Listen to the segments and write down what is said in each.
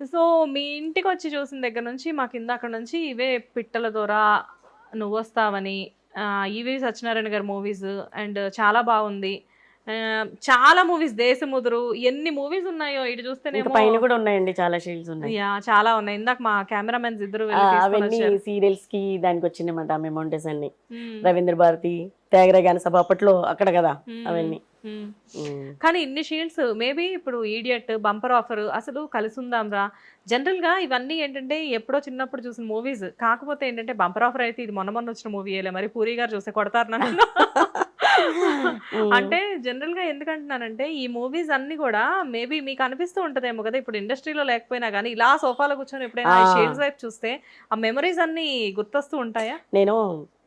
So మీ ఇంటికి వచ్చి చూసిన దగ్గర నుంచి మాకు ఇందాక నుంచి ఇవే పిట్టల ద్వారా నువ్వు వస్తావని ఈవి సత్యనారాయణ గారి మూవీస్ అండ్ చాలా బాగుంది చాలా మూవీస్ దేశముదురు ఎన్ని మూవీస్ ఉన్నాయో ఇటు చూస్తేనేమో పైన కూడా ఉన్నాయండి చాలా షీల్డ్స్ ఉన్నాయి యా చాలా ఉన్నాయి ఇందాక మా కెమెరామెన్స్ ఇద్దరు అవన్నీ. సీరియల్స్కి దానికి వచ్చినాయన్నమాట ఆ అమౌంటెస్ అన్ని. రవీంద్ర భారతి త్యాగరాయ గాన సభ అప్పట్లో అక్కడ కదా. అవన్నీ. కానీ ఇన్ని షీల్డ్స్ మేబీ ఇప్పుడు ఈడియట్ బంపర్ ఆఫర్ అసలు కలిసి ఉందాంరా జనరల్గా ఇవన్నీ ఏంటంటే ఎప్పుడో చిన్నప్పుడు చూసిన మూవీస్ కాకపోతే ఏంటంటే బంపర్ ఆఫర్ అయితే ఇది మొన్న మొన్న వచ్చిన మూవీ మరి పూరి గారు చూస్తే కొడతారు నన్ను. ఉమ్. అంటే జనరల్గా ఎందుకంటున్నానంటే ఈ మూవీస్ అన్ని కూడా మేబీ మీకు అనిపిస్తూ ఉంటదేమో కదా ఇప్పుడు ఇండస్ట్రీలో లేకపోయినా కానీ ఇలా సోఫాలో కూర్చొని ఎప్పుడైనా. షేడ్స్ వైపు చూస్తే ఆ మెమరీస్ అన్ని గుర్తొస్తూ ఉంటాయా? నేను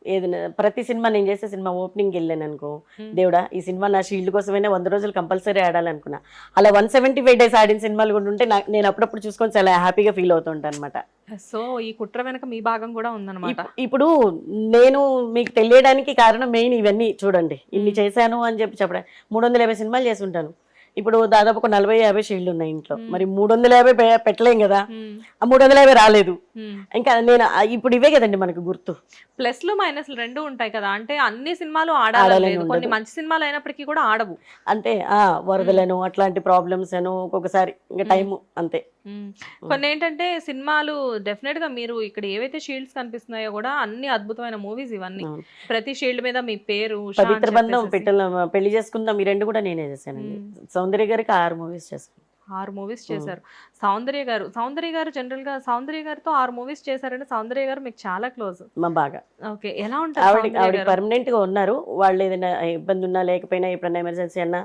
ఏదైనా ప్రతి సినిమా నేను చేసే సినిమా ఓపెనింగ్ వెళ్ళాను అనుకో. దేవుడా ఈ సినిమా నా షీల్డ్ కోసమైనా వంద రోజులు కంపల్సరీ ఆడాలనుకున్నా. అలా వన్ సెవెంటీ ఫైవ్ డేస్ ఆడిన సినిమాలు కూడా ఉంటే నేను అప్పుడప్పుడు చూసుకొని చాలా హ్యాపీగా ఫీల్ అవుతుంటాను అనమాట సో ఈ కుట్ర వెనక మీ భాగం కూడా ఉందన్నమాట. ఇప్పుడు నేను మీకు తెలియడానికి కారణం మెయిన్ ఇవన్నీ చూడండి. ఇన్ని చేశాను అని చెప్పి చెప్పడం. మూడు వందల యాభై సినిమాలు చేసి ఉంటాను. ఇప్పుడు దాదాపు ఒక నలభై యాభై షీల్డ్ ఉన్నాయి ఇంట్లో. మరి మూడు వందల యాభై పెట్టలేం కదా. ఆ మూడు వందల యాభై రాలేదు. ఇంకా నేను ఇప్పుడు ఇవే కదండి మనకు గుర్తు. ప్లస్లు మైనస్లు రెండు ఉంటాయి కదా. అంటే అన్ని సినిమాలు లేదు. కొన్ని. మంచి సినిమాలు అయినప్పటికీ కూడా ఆడవు. ఆ వరదలను అట్లాంటి ప్రాబ్లమ్స్ అను ఒక్కొక్కసారి ఇంకా టైం అంతే. కొన్ని ఏంటంటే సినిమాలు డెఫినెట్గా మీరు ఇక్కడ ఏవైతే షీల్డ్స్ కనిపిస్తున్నాయో కూడా అన్ని అద్భుతమైన మూవీస్ ఇవన్నీ. ప్రతి షీల్డ్ మీద మీ పేరు పవిత్ర బంధం పెళ్ళి చేసుకుందాం ఈ రెండు కూడా నేనే చేశానండి. సౌందర్య గారికి ఆరు మూవీస్ చేశాను. ఆరు మూవీస్ చేశారు. సౌందర్య గారు సౌందర్య గారు జనరల్గా సౌందర్య గారితో ఆరు మూవీస్ చేశారంటే సౌందర్య గారు మీకు చాలా క్లోజ్ మా బాగా. ఓకే ఎలా ఉంటారు ఆవిడ? పర్మనెంట్గా ఉన్నారు. వాళ్ళు ఏదైనా ఇబ్బంది ఉన్నా లేకపోయినా ఎప్పుడైనా ఎమర్జెన్సీ అన్నా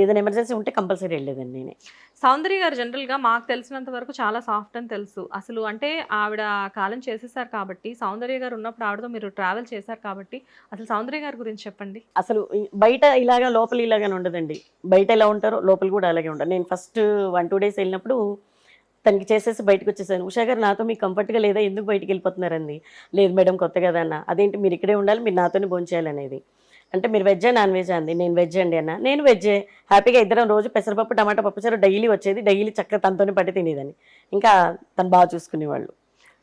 ఏదైనా ఎమర్జెన్సీ ఉంటే కంపల్సరీ వెళ్ళేదండి నేనే. సౌందర్య గారు జనరల్గా మాకు తెలిసినంత వరకు చాలా సాఫ్ట్ అని తెలుసు. అసలు అంటే ఆవిడ కాలం చేసేసారు కాబట్టి సౌందర్య గారు ఉన్నప్పుడు ఆవిడతో మీరు ట్రావెల్ చేశారు కాబట్టి అసలు సౌందర్య గారి గురించి చెప్పండి. అసలు బయట ఇలాగా లోపల ఇలాగానే ఉండదండి. బయట ఎలా ఉంటారో లోపల కూడా అలాగే ఉంటారు నేను ఫస్ట్ వన్ టూ డేస్ వెళ్ళినప్పుడు తనకి చేసేసి బయటకు వచ్చేసాను. ఉషా గారు నాతో మీకు కంఫర్ట్గా లేదా ఎందుకు బయటికి వెళ్ళిపోతున్నారండి? లేదు మేడం కొత్త కదా అన్న. అదేంటి మీరు ఇక్కడే ఉండాలి మీరు నాతోనే భోంచేయాలనేది అంటే మీరు వెజ్జా నాన్ వెజ్ అంది. నేను వెజ్ అండి అన్న. నేను వెజ్జే. హ్యాపీగా ఇద్దరం రోజు పెసరపప్పు టమాటా పప్పు చారు డైలీ వచ్చేది. డైలీ చక్కగా తనతోనే పట్టి తినేదని ఇంకా తను బాగా చూసుకునేవాళ్ళు.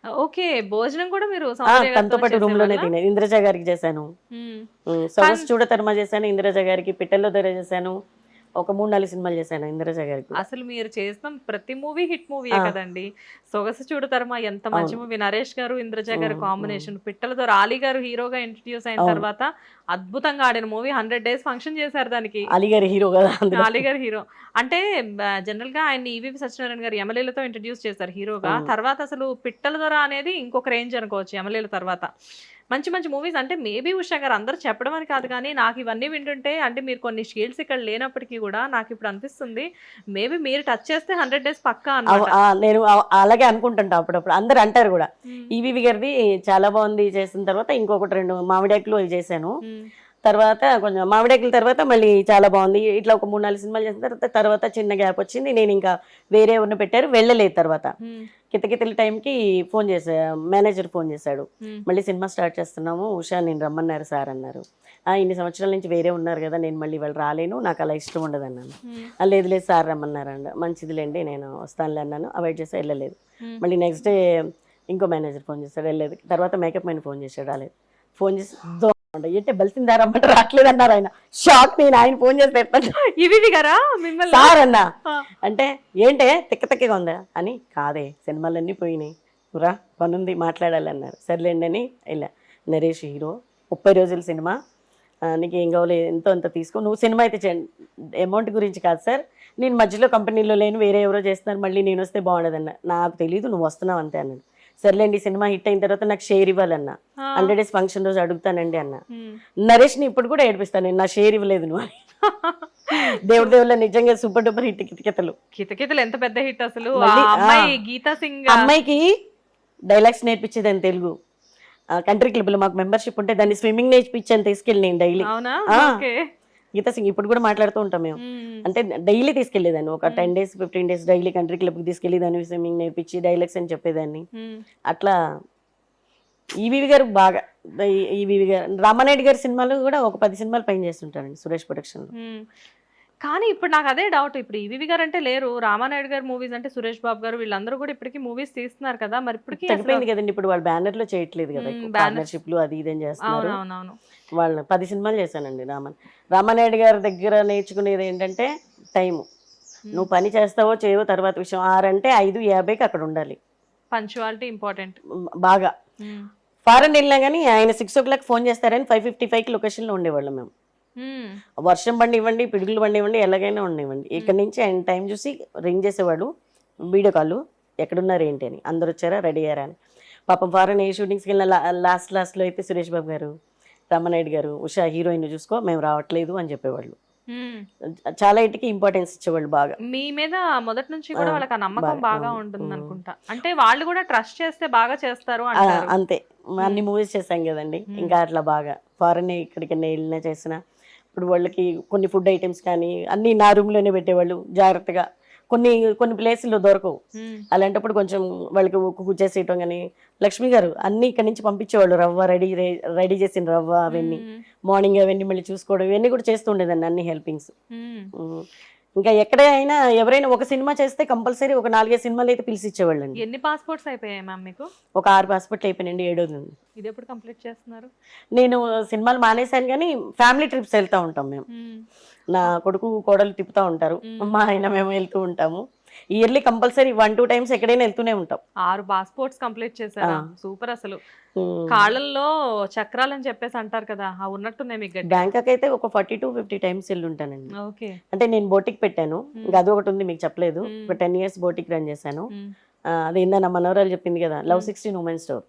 ఓకే. భోజనం కూడా మీరు తనతో పాటు రూమ్లోనే? తినేది. ఇంద్రజ గారికి చేశాను. మ్మ్. ఉమ్, సొగసు చూడ తర్మ చేశాను. ఇంద్రజ గారికి పిట్టల్లో దొర చేశాను. ఒక మూడు నాలుగు సినిమాలు చేశాను ఇంద్రజ గారికి. అసలు మీరు చేసిన ప్రతి మూవీ హిట్ మూవీయే ఆ. కదండి సొగసు చూడతరమా ఎంత మంచి. మూవీ నరేష్ గారు ఇంద్రజ గారు కాంబినేషన్ పిట్టలతో రాలి గారు హీరోగా ఇంట్రడ్యూస్ అయిన. తర్వాత అద్భుతంగా ఆడిన మూవీ హండ్రెడ్ డేస్ ఫంక్షన్ చేశారు దానికి అలీ గారి హీరో కదా అందులో. అలీ గారు హీరో అంటే జనరల్గా ఆయన ఈవీపీ సత్యనారాయణ గారు ఎమ్మెల్యేలతో ఇంట్రడ్యూస్ చేశారు హీరోగా. తర్వాత అసలు పిట్టల దొర అనేది ఇంకొక రేంజ్ అనుకోవచ్చు ఎమ్మెల్యేల తర్వాత మంచి మంచి మూవీస్ అంటే మేబీ ఉషా గారు అందరూ చెప్పడం అని కాదు కానీ నాకు ఇవన్నీ వింటుంటే అంటే మీరు కొన్ని షీల్డ్స్ ఇక్కడ లేనప్పటికీ కూడా నాకు ఇప్పుడు అనిపిస్తుంది మేబీ మీరు టచ్ చేస్తే హండ్రెడ్ డేస్ పక్కా నేను అలాగే అనుకుంటుంటా అప్పుడప్పుడు అందరు అంటారు కూడా. ఈవీవి గారిది చాలా బాగుంది చేసిన తర్వాత ఇంకొకటి రెండు మామిడాకులు చేశాను. తర్వాత కొంచెం మామిడాకుల తర్వాత మళ్ళీ చాలా బాగుంది. ఇట్లా ఒక మూడు నాలుగు సినిమాలు చేసిన తర్వాత తర్వాత చిన్న గ్యాప్ వచ్చింది. నేను ఇంకా వేరే ఉన్న పెట్టారు వెళ్ళలేదు తర్వాత. కితకితల టైంకి ఫోన్ చేసా మేనేజర్ ఫోన్ చేశాడు. మళ్ళీ సినిమా స్టార్ట్ చేస్తున్నాము. ఉషా నేను రమ్మన్నారు సార్ అన్నారు. "ఆ, ఇన్ని సంవత్సరాల నుంచి వేరే ఉన్నారు కదా నేను మళ్ళీ వాళ్ళు రాలేను నాకు అలా ఇష్టం ఉండదు అన్నాను. మ్మ్. "ఆ, లేదు లేదు సార్ రమ్మన్నారండి మంచిదిలేండి నేను వస్తానులే అన్నాను. అవాయిడ్ చేసి వెళ్ళలేదు. మళ్ళీ నెక్స్ట్ డే ఇంకో మేనేజర్ ఫోన్ చేశాడు వెళ్ళలేదు. తర్వాత మేకప్ మైన ఫోన్ చేశాడు రాలేదు. ఫోన్ చేసి "దో అంట, ఏంటే బలిసిందా రమ్మంటే రావట్లేదు అన్నారు ఆయన. షాక్ నేను ఆయన ఫోన్ చేసి గారా? మిమ్మల్ని సార్ అన్నా. అంటే ఏంటే తిక్క తిక్కగా ఉందా అని కాదే సినిమాలన్నీ పోయినాయి. రా పనుంది మాట్లాడాలి అన్నారు సర్లేండి అని వెళ్ళా. నరేష్ హీరో ముప్పై రోజుల సినిమా. నీకు ఏం కావాలి? ఎంతో అంత తీసుకో. నువ్వు సినిమా అయితే చేయండి అమౌంట్ గురించి కాదు సార్. నేను మధ్యలో కంపెనీలో లేను వేరే ఎవరో చేస్తున్నారు. మళ్ళీ నేను వస్తే బాగుండదన్న. నాకు తెలియదు నువ్వు వస్తున్నావు అంతే అన్నాడు. సర్లేండి సినిమా హిట్ అయిన తర్వాత నాకు షేర్ ఇవ్వాలన్న. హండ్రెడ్ డేస్ ఫంక్షన్ రోజు అడుగుతానండి అన్న. మ్మ్. నరేష్ని ఇప్పుడు కూడా ఏడిపిస్తాను నేను నా షేర్ ఇవ్వలేదు నువ్వు దేవుడి దేవుళ్ళ నిజంగా సూపర్ డూపర్ హిట్ కితకితలు కితకితలు ఎంత పెద్ద హిట్ అసలు. అమ్మాయి గీతా సింగ్ అమ్మాయికి డైలాగ్స్ నేర్పించేదాన్ని తెలుగు. కంట్రీ క్లబ్లో మాకు మెంబర్షిప్ ఉంటే దాన్ని స్విమ్మింగ్ నేర్పించాను తీసుకెళ్ళి నేను డైలీ. గీతా సింగ్ ఇప్పుడు కూడా మాట్లాడుతూ ఉంటాం మేము. అంటే డైలీ తీసుకెళ్ళేదాన్ని ఒక ten days fifteen days daily country క్లబ్కి తీసుకెళ్ళేదాన్ని స్విమ్మింగ్ నేర్పించి డైలాగ్స్ అని చెప్పేదాన్ని. అట్లా ఈవీవి గారు బాగా ఈవీవి గారు రామానాయుడు గారి సినిమాలు కూడా ఒక పది సినిమాలు పైన చేస్తుంటారండి సురేష్ ప్రొడక్షన్లో. కానీ ఇప్పుడు నాకు అదే డౌట్ ఇప్పుడు ఈవీవి గారు అంటే లేరు రామానాయుడు గారు మూవీస్ అంటే సురేష్ బాబు గారు వీళ్ళందరూ కూడా ఇప్పటికి మూవీస్ తీస్తున్నారు కదా మరి ఇప్పటికి తగ్గిపోయింది కదండి. ఇప్పుడు వాళ్ళు బ్యానర్లో చేయట్లేదు కదా banners. పార్ట్నర్షిప్లు అది ఇదేం చేస్తున్నారు. అవునవునవును. వాళ్ళు పది సినిమాలు చేశానండి రామన్. రామానాయుడు గారి దగ్గర నేర్చుకునేది ఏంటంటే టైము. నువ్వు పని చేస్తావో చేయవో తర్వాత విషయం. ఆరంటే ఐదు యాభైకి అక్కడ ఉండాలి. Punctuality important. బాగా. ఫారెన్ వెళ్ళినా కానీ ఆయన సిక్స్ ఓ క్లాక్ ఫోన్ చేస్తారని ఫైవ్ ఫిఫ్టీ ఫైవ్కి లొకేషన్లో ఉండేవాళ్ళం మేము. వర్షం బండి ఇవ్వండి పిడుగులు బండి ఇవ్వండి ఎలాగైనా ఉండేవ్వండి ఇక్కడ నుంచి ఆయన టైం చూసి రింగ్ చేసేవాడు. వీడియో కాల్ ఎక్కడున్నారు ఏంటి అని. అందరు వచ్చారా? రెడీ అయ్యారా అని. పాపం ఫారెన్ ఏ షూటింగ్స్కి వెళ్ళిన లాస్ట్ లాస్ట్లో అయితే సురేష్ బాబు గారు రామనాయుడు గారు ఉషా హీరోయిన్ చూసుకో మేము రావట్లేదు అని చెప్పేవాళ్ళు. చాలా ఇంటికి ఇంపార్టెన్స్ ఇచ్చేవాళ్ళు బాగా. మీ మీద మొదటి నుంచి కూడా వాళ్ళకి ఆ నమ్మకం బాగా. ఉంటుంది. అనుకుంటా అంటే వాళ్ళు కూడా ట్రస్ట్ చేస్తే బాగా చేస్తారు అంతే. అన్ని మూవీస్ చేశాం కదండి. ఇంకా అట్లా బాగా. ఫారెన్ ఇక్కడికి వెళ్ళినా చేసిన ఇప్పుడు వాళ్ళకి కొన్ని ఫుడ్ ఐటమ్స్ కానీ అన్ని నా రూమ్లోనే పెట్టేవాళ్ళు జాగ్రత్తగా. కొన్ని కొన్ని ప్లేసుల్లో దొరకవు. అలాంటప్పుడు కొంచెం వాళ్ళకి కుక్ చేసేయటం కానీ లక్ష్మి గారు అన్ని ఇక్కడ నుంచి పంపించేవాళ్ళు రవ్వ రెడీ రెడీ చేసిన రవ్వ అవన్నీ. మార్నింగ్ అవన్నీ మళ్ళీ చూసుకోవడం ఇవన్నీ కూడా చేస్తుండేదండి అన్ని హెల్పింగ్స్ ఇంకా ఎక్కడైనా ఎవరైనా ఒక సినిమా చేస్తే కంపల్సరీ ఒక నాలుగైదు సినిమాలు అయితే పిలిచి ఇచ్చేవాళ్ళండి ఎన్ని పాస్పోర్ట్స్ అయిపోయాయి మ్యామ్ మీకు? ఒక ఆరు పాస్పోర్ట్లు అయిపోయినండి ఏడోది ఉంది ఇది ఎప్పుడు కంప్లీట్ చేస్తున్నారు? నేను సినిమాలు మానేశాను కానీ ఫ్యామిలీ ట్రిప్స్ వెళ్తూ ఉంటాం మేము. నా కొడుకు కోడలు తిప్పుతూ ఉంటారు. మా ఆయన మేము వెళ్తూ ఉంటాము. Yearly compulsory one two times ఎక్కడైనా వెళ్తూనే ఉంటాం ఆరు పాస్పోర్ట్స్ కంప్లీట్ చేశారా. సూపర్ అసలు. కాళ్ళల్లో చక్రాలు అని చెప్పేసి అంటారు కదా ఆ ఉన్నట్టున్నాయి మీకు బ్యాంకాక్ అయితే ఒక ఫార్టీ టు ఫిఫ్టీ టైమ్స్ వెళ్ళి ఉంటానండి ఓకే అంటే నేను బోటిక్ పెట్టాను. ఇంకా అది ఒకటి ఉంది మీకు చెప్పలేదు. ఒక టెన్ ఇయర్స్ బోటిక్ రన్ చేశాను అది ఇందా నా మనవరాలు చెప్పింది కదా లవ్. Sixteen women store.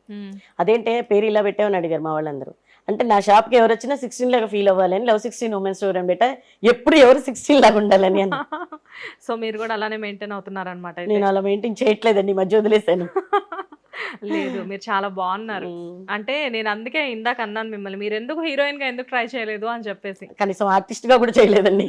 అదేంటే పేరు ఇలా పెట్టామని అడిగారు మా వాళ్ళందరూ అంటే నా షాప్కి ఎవరు వచ్చినా సిక్స్టీన్ లాగా ఫీల్ అవ్వాలని లవ్ సిక్స్టీన్ ఉమెన్ స్టోర్ అని పెట్టా. ఎప్పుడు ఎవరు సిక్స్టీన్ లాగా ఉండాలని అని. సో మీరు కూడా అలానే మెయింటైన్ అవుతున్నారు అనమాట నేను అలా మెయింటైన్ చేయట్లేదండి మధ్య వదిలేశాను. లేదు మీరు చాలా బాగున్నారు. అంటే నేను అందుకే ఇందాక అన్నాను మిమ్మల్ని మీరు ఎందుకు హీరోయిన్గా ఎందుకు ట్రై చేయలేదు అని చెప్పేసి. కనీసం ఆర్టిస్ట్గా కూడా చేయలేదండి.